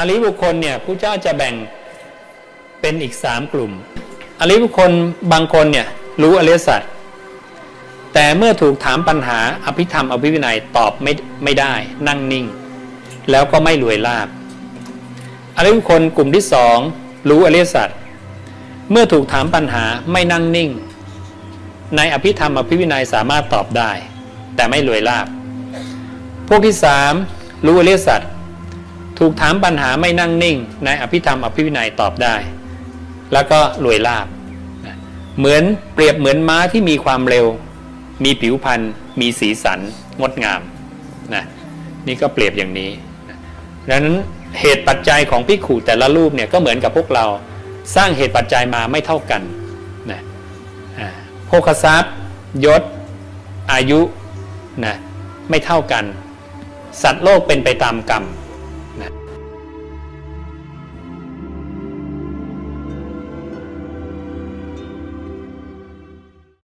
อริบุคคลเนี่ยผู้เจ้าจะแบ่งเป็นอีกสามกลุ่ม อริบุคคลบางคนเนี่ยรู้อริยสัจแต่เมื่อถูกถามปัญหาอภิธรรมอภิวินัยตอบไม่ไม่ได้ นั่งนิ่ง แล้วก็ไม่รวยลาบอริบุคคลกลุ่มที่สองรู้อริยสัจเมื่อถูกถามปัญหาไม่นั่งนิ่ง ในอภิธรรมอภิวินัยสามารถตอบได้ แต่ไม่รวยลาบพวกที่สามรู้อริยสัจ ถูกถามปัญหาไม่นั่งนิ่ง ในอภิธรรมอภิวินัยตอบได้ แล้วก็รวยลาบ เหมือนเปรียบเหมือนม้าที่มีความเร็ว มีผิวพรรณมีสีสัน งดงามนะนี่ก็เปรียบอย่างนี้ดังนั้นเหตุปัจจัยของพิกขุแต่ละรูปเนี่ยก็เหมือนกับพวกเราสร้างเหตุปัจจัยมาไม่เท่ากันนะโภคทรัพย์ยศ อายุนะไม่เท่ากัน สัตว์โลกเป็นไปตามกรรม